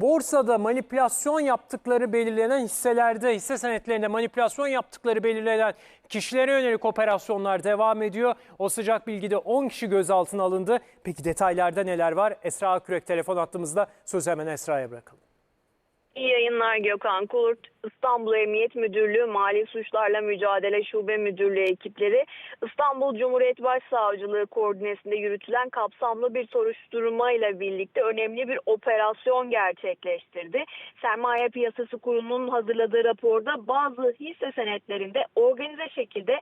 Borsada manipülasyon yaptıkları belirlenen hisselerde, hisse senetlerinde manipülasyon yaptıkları belirlenen kişilere yönelik operasyonlar devam ediyor. O sıcak bilgide 10 kişi gözaltına alındı. Peki detaylarda neler var? Esra Akürek telefon attığımızda sözü hemen Esra'ya bırakalım. İyi yayınlar Gökhan Kurt. İstanbul Emniyet Müdürlüğü Mali Suçlarla Mücadele Şube Müdürlüğü ekipleri İstanbul Cumhuriyet Başsavcılığı koordinesinde yürütülen kapsamlı bir soruşturma ile birlikte önemli bir operasyon gerçekleştirdi. Sermaye Piyasası Kurulu'nun hazırladığı raporda bazı hisse senetlerinde organize şekilde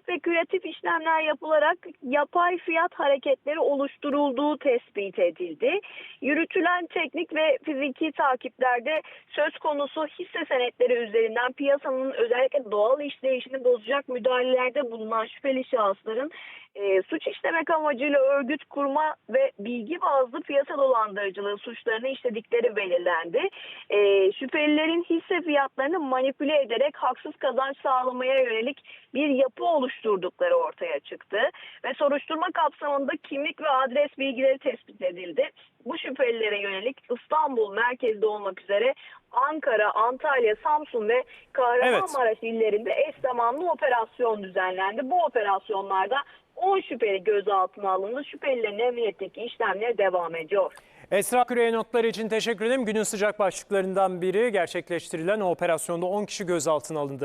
spekülatif işlemler yapılarak yapay fiyat hareketleri oluşturulduğu tespit edildi. Yürütülen teknik ve fiziki takiplerde söz konusu hisse senetleri üzerinden piyasanın özellikle doğal işleyişini bozacak müdahalelerde bulunan şüpheli şahısların e, suç işlemek amacıyla örgüt kurma ve bilgi bazlı piyasa dolandırıcılığı suçlarını işledikleri belirlendi. E, şüphelilerin hisse fiyatlarını manipüle ederek haksız kazanç sağlamaya yönelik bir yapı oluşturdukları ortaya çıktı. Ve soruşturma kapsamında kimlik ve adres bilgileri tespit edildi. Bu şüphelilere yönelik İstanbul merkezde olmak üzere Ankara, Antalya, Samsun ve Kahramanmaraş illerinde eş zamanlı operasyon düzenlendi. Bu operasyonlarda 10 şüpheli gözaltına alındı. Şüphelilerin emniyetteki işlemler devam ediyor. Esra Akürek'e notları için teşekkür ederim. Günün sıcak başlıklarından biri gerçekleştirilen o operasyonda 10 kişi gözaltına alındı.